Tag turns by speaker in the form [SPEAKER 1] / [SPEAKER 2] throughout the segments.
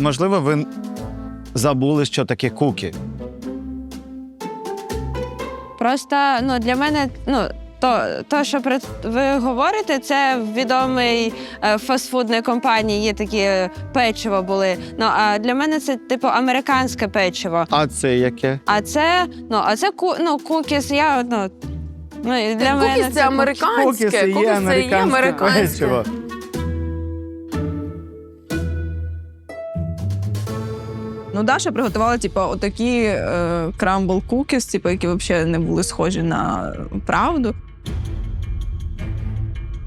[SPEAKER 1] можливо, ви забули, що таке куки.
[SPEAKER 2] Просто ну, для мене, ну. То, то, що про ви говорите, це в відомій е, фастфудній компанії є такі е, печиво були. Ну а для мене це типу американське печиво.
[SPEAKER 1] А це яке?
[SPEAKER 2] А це ну, а це ку, ну, кукіс. Я ну, ну і для мене
[SPEAKER 3] Кукіс це американське.
[SPEAKER 1] Кукіси є
[SPEAKER 3] Кукіс це є
[SPEAKER 1] американське
[SPEAKER 3] американське.
[SPEAKER 1] печиво.
[SPEAKER 4] Ну, Даша приготувала, типу, отакі е, крамбл кукіс, типу, які взагалі не були схожі на правду.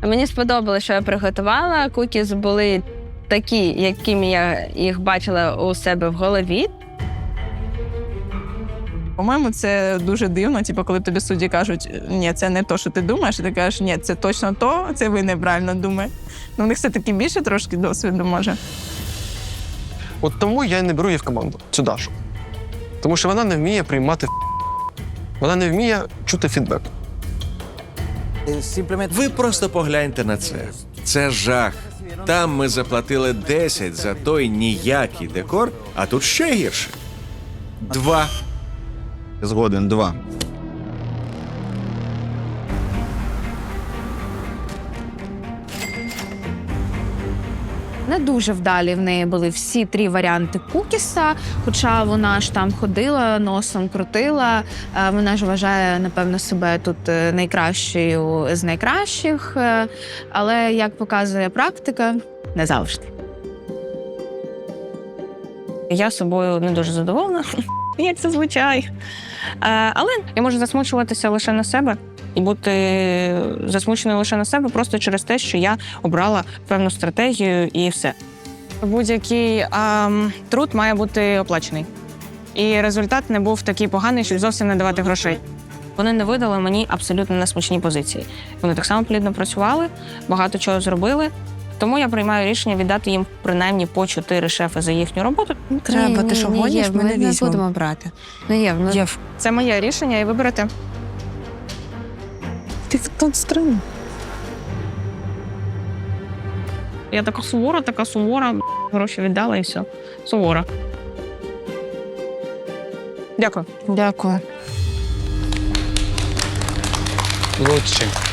[SPEAKER 2] Мені сподобалося, що я приготувала. Кукіс були такі, якими я їх бачила у себе в голові.
[SPEAKER 4] По-моєму, це дуже дивно. Типу, коли тобі судді кажуть, ні, це не то, що ти думаєш, і ти кажеш, ні, це точно то, це ви неправильно думаєте. Ну, у них все-таки більше трошки досвіду може.
[SPEAKER 5] От тому я не беру її в команду, цю Дашу. Тому що вона не вміє приймати вона не вміє чути фідбек.
[SPEAKER 6] Ви просто погляньте на це. Це жах. Там ми заплатили 10 за той ніякий декор, а тут ще гірше. Два.
[SPEAKER 1] Згоден, два.
[SPEAKER 7] Не дуже вдалі в неї були всі три варіанти кукіса. Хоча вона ж там ходила, носом крутила. Е, Вона ж вважає, напевно, себе тут е, найкращою з найкращих. Е, Але як показує практика, не завжди.
[SPEAKER 8] Я собою не дуже задоволена, як зазвичай. Е, Але я можу засмучуватися лише на себе і бути засмученою лише на себе просто через те, що я обрала певну стратегію і все. Будь-який ем, труд має бути оплачений. І результат не був такий поганий, щоб зовсім не давати грошей. Вони не видали мені абсолютно несмачні позиції. Вони так само плідно працювали, багато чого зробили. Тому я приймаю рішення віддати їм принаймні по чотири шефи за їхню роботу.
[SPEAKER 2] Треба, ти що гониш, ми не візьмемо.
[SPEAKER 3] будемо
[SPEAKER 2] брати. Ну, є, ну.
[SPEAKER 8] Це моє рішення, і виберете.
[SPEAKER 4] Ти тут стрим.
[SPEAKER 8] Я така сувора, така сувора, гроші віддала і все. Сувора. Дякую.
[SPEAKER 2] Дякую.
[SPEAKER 5] Лучше.